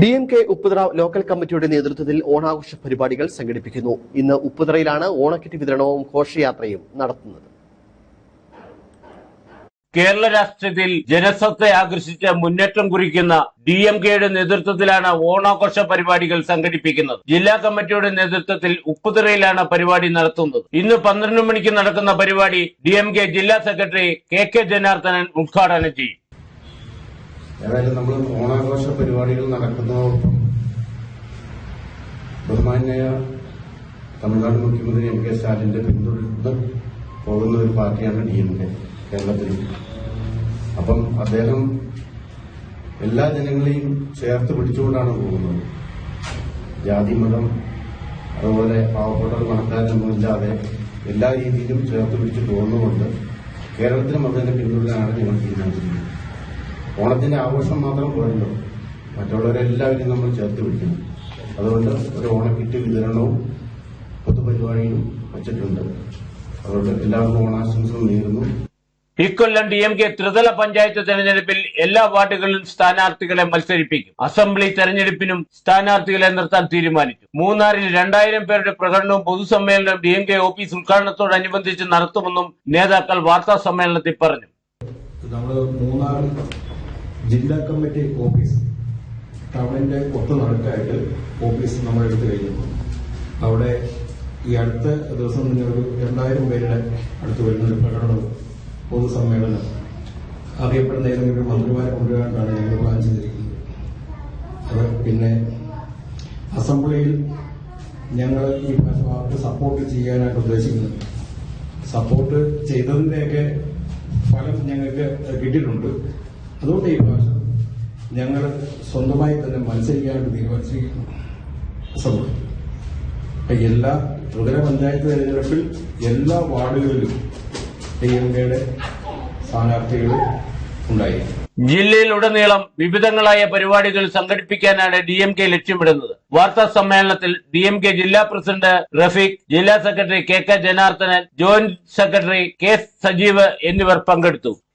D M K Upputhara local കമ്മിറ്റിയുടെ നേതൃത്വത്തിൽ ഓണാഘോഷ പരിപാടികൾ സംഘടിപ്പിക്കുന്നു. ഇന്ന് ഉപ്പുതറയിലാണ് ഓണക്കിറ്റ് വിതരണവും ഘോഷയാത്രയും നടത്തുന്നത്. കേരള രാഷ്ട്രീയത്തിൽ ജനശ്രദ്ധ ആകർഷിച്ച് മുന്നേറ്റം കുറിക്കുന്ന ഡി എം കെയുടെ നേതൃത്വത്തിലാണ് ഓണാഘോഷ പരിപാടികൾ സംഘടിപ്പിക്കുന്നത്. ജില്ലാ കമ്മിറ്റിയുടെ നേതൃത്വത്തിൽ ഉപ്പുതറയിലാണ് പരിപാടി നടത്തുന്നത്. ഇന്ന് പന്ത്രണ്ട് മണിക്ക് നടക്കുന്ന പരിപാടി ഡി ജില്ലാ സെക്രട്ടറി കെ കെ ജനാർദ്ദനൻ ഉദ്ഘാടനം ചെയ്യും. ഏതായാലും നമ്മൾ ഓണാഘോഷ പരിപാടികൾ നടക്കുന്നതോടൊപ്പം ബഹുമാന്യായ തമിഴ്നാട് മുഖ്യമന്ത്രി എം കെ സ്റ്റാലിന്റെ പിന്തുടർന്ന് പോകുന്ന ഒരു പാർട്ടിയാണ് ഡി എം കെ കേരളത്തിൽ അപ്പം അദ്ദേഹം എല്ലാ ജനങ്ങളെയും ചേർത്ത് പിടിച്ചുകൊണ്ടാണ് പോകുന്നത്. ജാതി മതം അതുപോലെ പാവപ്പെട്ടവർ മണക്കാരൊന്നുമില്ലാതെ എല്ലാ രീതിയിലും ചേർത്ത് പിടിച്ച് പോകുന്നതുകൊണ്ട് കേരളത്തിലും അതിനെ പിന്തുടരാനാണ് ഞങ്ങൾ തീരുമാനിച്ചിരിക്കുന്നത്. ഓണത്തിന്റെ ആഘോഷം മാത്രം പോരല്ലോ മറ്റുള്ളവരെല്ലാവരും നമ്മൾ ചേർത്ത് പിടിക്കണം. അതുകൊണ്ട് ഒരു ഓണക്കിറ്റ് വിതരണവും പൊതുപരിപാടിയും വച്ചിട്ടുണ്ട്. അതുകൊണ്ട് എല്ലാവർക്കും ഓണാശംസകൾ നേരുന്നു. ഇക്കൊല്ലം ഡി എം കെ ത്രിതല പഞ്ചായത്ത് തെരഞ്ഞെടുപ്പിൽ എല്ലാ വാർഡുകളിലും സ്ഥാനാർത്ഥികളെ മത്സരിപ്പിക്കും. അസംബ്ലി തെരഞ്ഞെടുപ്പിനും സ്ഥാനാർത്ഥികളെ നിർത്താൻ തീരുമാനിച്ചു മൂന്നാറിൽ രണ്ടായിരം പേരുടെ പ്രകടനവും പൊതുസമ്മേളനം ഡി എം കെ ഓഫീസ് ഉദ്ഘാടനത്തോടനുബന്ധിച്ച് നടത്തുമെന്നും നേതാക്കൾ വാർത്താ സമ്മേളനത്തിൽ പറഞ്ഞു. നമ്മൾ മൂന്നാർ ജില്ലാ കമ്മിറ്റി ഓഫീസ് ടൗണിന്റെ ഒത്തു നടക്കായിട്ട് ഓഫീസ് നമ്മൾ എടുത്തു കഴിഞ്ഞു അവിടെ ഈ അടുത്ത ദിവസം തന്നെ ഒരു രണ്ടായിരം പേരുടെ അടുത്ത് വരുന്നൊരു പ്രകടനം പൊതുസമ്മേളനം. അറിയപ്പെടുന്ന ഏതെങ്കിലും മന്ത്രിമാരെ കൊണ്ടുവരാനാണ് ഞങ്ങൾ പ്ലാൻ ചെയ്തിരിക്കുന്നത്. അത് പിന്നെ അസംബ്ലിയിൽ ഞങ്ങൾ ഈ ഭാഷ സപ്പോർട്ട് ചെയ്യാനായിട്ട് ഉദ്ദേശിക്കുന്നത് സപ്പോർട്ട് ചെയ്തതിന്റെയൊക്കെ ഫലം ഞങ്ങൾക്ക് കിട്ടിയിട്ടുണ്ട്. അതുകൊണ്ട് ഈ പ്രാവശ്യം ഞങ്ങൾ സ്വന്തമായി തന്നെ മത്സരിക്കാനായിട്ട് തീരുമാനിച്ചിരിക്കുന്നു. അസംബ്ലി എല്ലാ ത്രിതല പഞ്ചായത്ത് തെരഞ്ഞെടുപ്പിൽ എല്ലാ വാർഡുകളിലും ഡി എം കെയുടെ സ്ഥാനാർത്ഥികൾ ഉണ്ടായിരിക്കും. ജില്ലയിലുടനീളം വിവിധങ്ങളായ പരിപാടികൾ സംഘടിപ്പിക്കാനാണ് ഡി എം കെ ലക്ഷ്യമിടുന്നത്. വാർത്താ സമ്മേളനത്തിൽ ഡി എം കെ ജില്ലാ പ്രസിഡന്റ് റഫീഖ് ജില്ലാ secretary K K Janardhanan joint secretary K Sajeev എന്നിവർ പങ്കെടുത്തു.